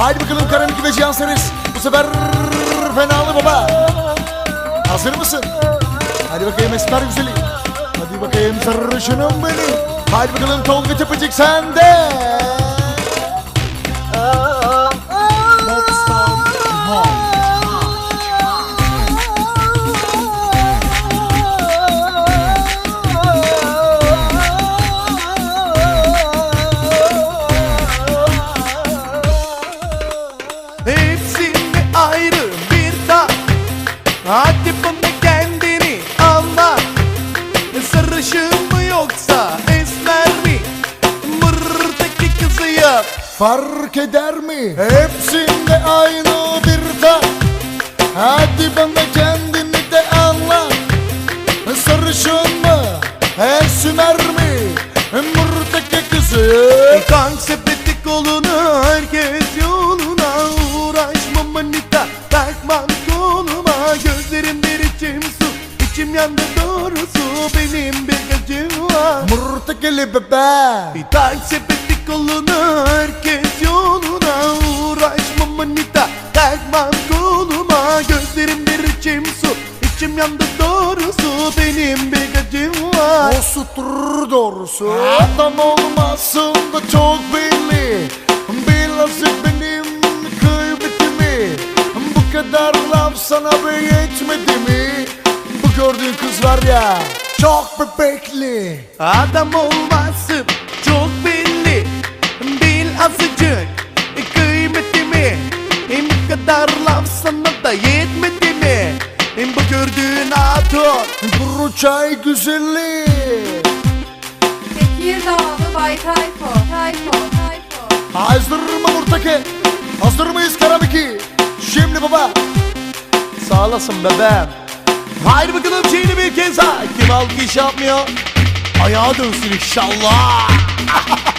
Haydi bakalım Karanlık ve Cihan Seres. Bu sefer fenalı baba. Hazır mısın? Hadi bakayım Esmer güzeli. Hadi bakayım sarışınım beni. Hadi bakalım Tolga Tepecik sende. Fark eder mi? Hepsinde aynı bir tat. Hadi bana kendini de anlat. Sarışın mı? Esmer mi? Mırtaki kızı. Kank sepeti kolunu herkes yoluna Uğraşma manita takmam koluma Gözlerim bir içim su içim yandı doğrusu Benim bir gacım var Mırtıkeli bebe. Bir tak sepeti kolunu herkes yoluna Uğraşma manita takmam koluma Gözlerim bir içim su. İçim yandı doğrusu Benim bir gacım var. O sutur doğrusu. Adam olmasın da çok belli. Bilhassa benim kıymetimi Bu kadar laf sana be yetmedi mi? Bu gördüğün kız var ya Çok bebekli. Adam olması mi Bu gördüğün hatun Kuru çay güzeli Tekirdağlı Bay Tayfo. Tayfo. Tayfo. Hazır mı Murtaki? Hazır mıyız Karabiki? Şimdi baba Sağ olasın bebeğim Haydi bakalım şeyini bir kez daha Kim alkış yapmıyor Ayağa dönsün inşallah